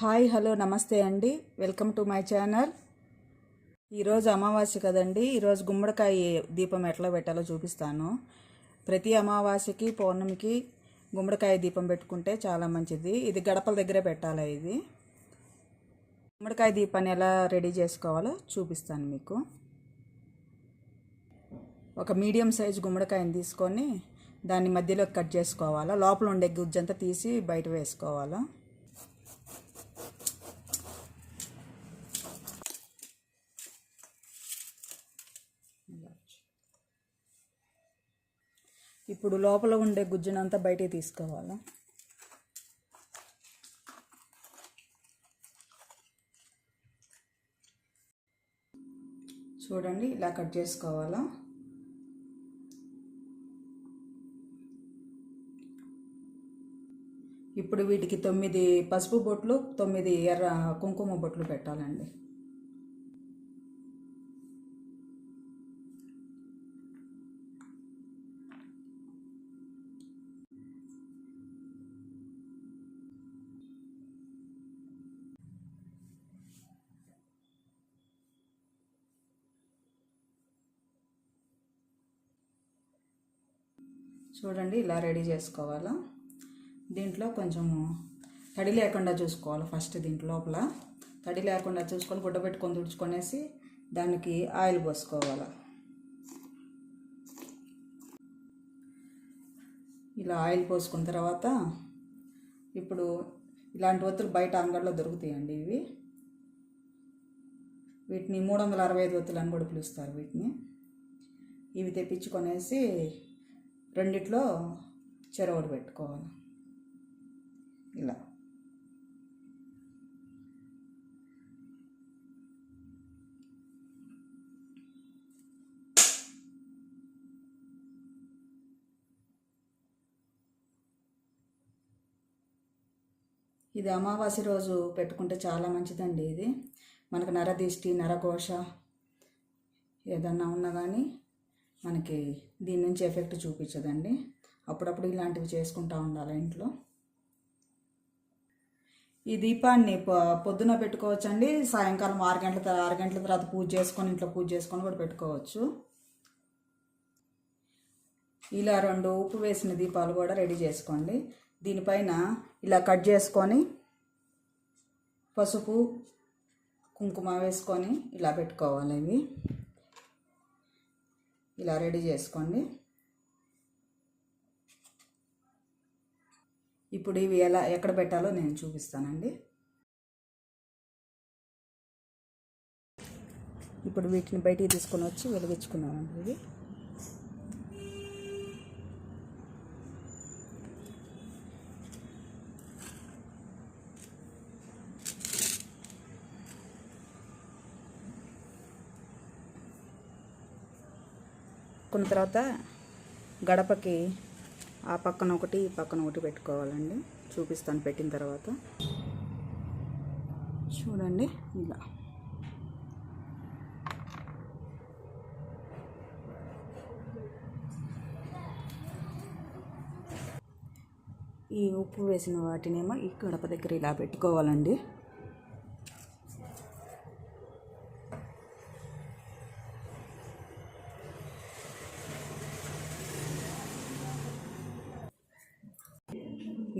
Hi hello నమస్తే అండి. Welcome to my channel. ఈరోజు అమావాస్య కదండి. ఈరోజు గుమ్మడికాయ దీపం ఎట్లా పెట్టాలో చూపిస్తాను. ప్రతి అమావాస్యకి పౌర్ణమికి గుమ్మడికాయ దీపం పెట్టుకుంటే చాలా మంచిది. ఇది గడపల దగ్గరే పెట్టాలి ఇది? గుమ్మడికాయ దీపాన్ని ఎలా రెడీ చేసుకోవాలో చూపిస్తాను మీకు. ఒక మీడియం సైజు గుమ్మడికాయని తీసుకొని దాన్ని మధ్యలో కట్ చేసుకోవాలా? లోపల ఉండే గుజ్జంతా తీసి బయట వేసుకోవాలా? ఇప్పుడు లోపల ఉండే గుజ్జునంతా బయటికి తీసుకోవాలి? చూడండి ఇలా కట్ చేసుకోవాలా? ఇప్పుడు వీటికి తొమ్మిది పసుపు బొట్లు తొమ్మిది ఎర్ర కుంకుమ బొట్లు పెట్టాలండి. చూడండి ఇలా రెడీ చేసుకోవాలా. దీంట్లో కొంచెము తడి లేకుండా చూసుకోవాలి ఫస్ట్ దీంట్లో లోపల. తడి లేకుండా చూసుకొని గుడ్డ పెట్టుకొని తుడుచుకొనేసి దానికి ఆయిల్ పోసుకోవాలి. ఇలా ఆయిల్ పోసుకున్న తర్వాత ఇప్పుడు ఇలాంటి ఒత్తులు బయట అంగడిలో దొరుకుతాయండి ఇవి. వీటిని మూడు వందల అరవై ఐదు ఒత్తులు అని కూడా పిలుస్తారు వీటిని. ఇవి తెప్పించుకొనేసి రెండిట్లో చెరవడు పెట్టుకోవాలి. ఇలా. ఇది అమావాస్య రోజు పెట్టుకుంటే చాలా మంచిదండి ఇది. మనకు నరదిష్టి నరఘోష ఏదన్నా ఉన్నా కానీ మనకి దీని నుంచి ఎఫెక్ట్ చూపించదండి. అప్పుడప్పుడు ఇలాంటివి చేసుకుంటూ ఉండాలి ఇంట్లో. ఈ దీపాన్ని పొద్దున పెట్టుకోవచ్చండి. సాయంకాలం ఆరు గంటల తర్వాత ఆరు గంటల తర్వాత పూజ చేసుకొని ఇంట్లో పూజ చేసుకొని కూడా పెట్టుకోవచ్చు. ఇలా రెండు ఉప్పు వేసిన దీపాలు కూడా రెడీ చేసుకోండి. దీనిపైన ఇలా కట్ చేసుకొని పసుపు కుంకుమ వేసుకొని ఇలా పెట్టుకోవాలి ఇవి. ఇలా రెడీ చేసుకోండి. ఇప్పుడు ఇవి ఎలా ఎక్కడ పెట్టాలో నేను చూపిస్తానండి. ఇప్పుడు వీటిని బయటికి తీసుకొని వచ్చి వెలిగించుకున్నామండి ఇవి. పెట్టుకున్న తర్వాత గడపకి ఆ పక్కన ఒకటి ఈ పక్కన ఒకటి పెట్టుకోవాలండి. చూపిస్తాను పెట్టిన తర్వాత. చూడండి ఇలా. ఈ ఉప్పు వేసిన వాటినేమో ఈ గడప దగ్గర ఇలా పెట్టుకోవాలండి.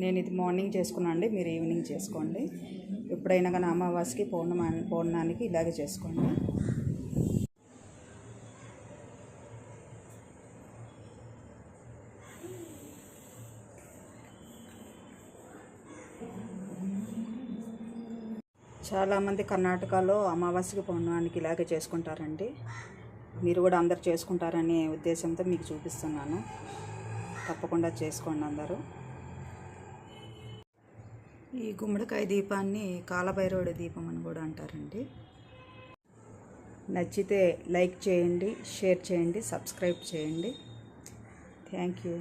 నేను ఇది మార్నింగ్ చేసుకున్నాను అండి మీరు ఈవినింగ్ చేసుకోండి. ఎప్పుడైనా కానీ అమావాస్యకి పౌర్ణమా పౌర్ణానికి ఇలాగే చేసుకోండి. చాలామంది కర్ణాటకలో అమావాస్యకి పౌర్ణమానికి ఇలాగే చేసుకుంటారండి. మీరు కూడా అందరు చేసుకుంటారనే ఉద్దేశంతో మీకు చూపిస్తున్నాను. తప్పకుండా చేసుకోండి అందరూ. ఈ గుమ్మడికాయ దీపాన్ని కాలభైరవుడి దీపం అని కూడా అంటారండి. నచ్చితే లైక్ చేయండి షేర్ చేయండి సబ్స్క్రైబ్ చేయండి. Thank you.